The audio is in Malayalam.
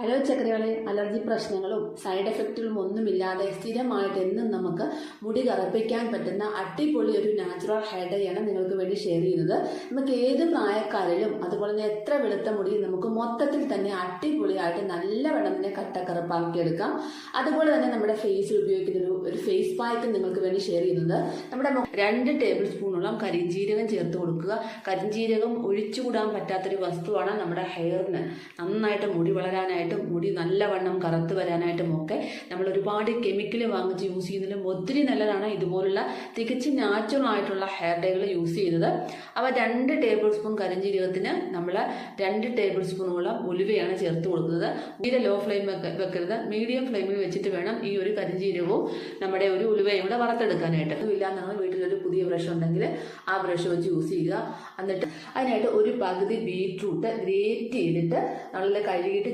ഹലോ ചക്രകളെ അലർജി പ്രശ്നങ്ങളും സൈഡ് എഫക്റ്റുകളും ഒന്നുമില്ലാതെ സ്ഥിരമായിട്ട് എന്നും നമുക്ക് മുടി കറുപ്പിക്കാൻ പറ്റുന്ന അടിപൊളി ഒരു നാച്ചുറൽ ഹെയർ ഡൈയാണ് നിങ്ങൾക്ക് വേണ്ടി ഷെയർ ചെയ്യുന്നത്. നമുക്ക് ഏത് പ്രായക്കാരിലും അതുപോലെ തന്നെ എത്ര വെളുത്ത മുടി നമുക്ക് മൊത്തത്തിൽ തന്നെ അടിപൊളിയായിട്ട് നല്ലവണ്ണം തന്നെ കട്ടക്കറുപ്പാക്കി എടുക്കാം. അതുപോലെ തന്നെ നമ്മുടെ ഫേസിൽ ഉപയോഗിക്കുന്ന ഒരു ഒരു ഫേസ് പാക്ക് നിങ്ങൾക്ക് വേണ്ടി ഷെയർ ചെയ്യുന്നത്. നമ്മുടെ രണ്ട് ടേബിൾ സ്പൂണോളം കരിഞ്ജീരകം ചേർത്ത് കൊടുക്കുക. കരിഞ്ജീരകം ഒഴിച്ചുകൂടാൻ പറ്റാത്തൊരു വസ്തുവാണ് നമ്മുടെ ഹെയറിന് നന്നായിട്ട് മുടി വളരാനായിട്ടും മുടി നല്ലവണ്ണം കറുത്ത് വരാനായിട്ടും ഒക്കെ നമ്മൾ ഒരുപാട് കെമിക്കൽ വാങ്ങിച്ച് യൂസ് ചെയ്യുന്നതിലും ഒത്തിരി നല്ലതാണ് ഇതുപോലുള്ള തികച്ചും നാച്ചുറൽ ആയിട്ടുള്ള ഹെയർ ഡേകൾ യൂസ് ചെയ്യുന്നത്. അവ രണ്ട് ടേബിൾ സ്പൂൺ കരിഞ്ജീരകത്തിന് നമ്മൾ രണ്ട് ടേബിൾ സ്പൂണോളം ഉലുവയാണ് ചേർത്ത് കൊടുക്കുന്നത്. തീരെ ലോ ഫ്ലെയിം വെക്കരുത്. മീഡിയം ഫ്ലെയിമിൽ വെച്ചിട്ട് വേണം ഈ ഒരു കരിഞ്ജീരകവും നമ്മുടെ ഒരു ഉലുവയും കൂടെ വറുത്തെടുക്കാനായിട്ട്. ഇല്ലാന്നാണ് വീട്ടിലൊരു പുതിയ ബ്രഷ് ഉണ്ടെങ്കിൽ ആ ബ്രഷ് വെച്ച് യൂസ് ചെയ്യുക. എന്നിട്ട് അതിനായിട്ട് ഒരു പകുതി ബീറ്റ്റൂട്ട് ഗ്രേറ്റ് ചെയ്തിട്ട് നല്ല കഴുകിയിട്ട്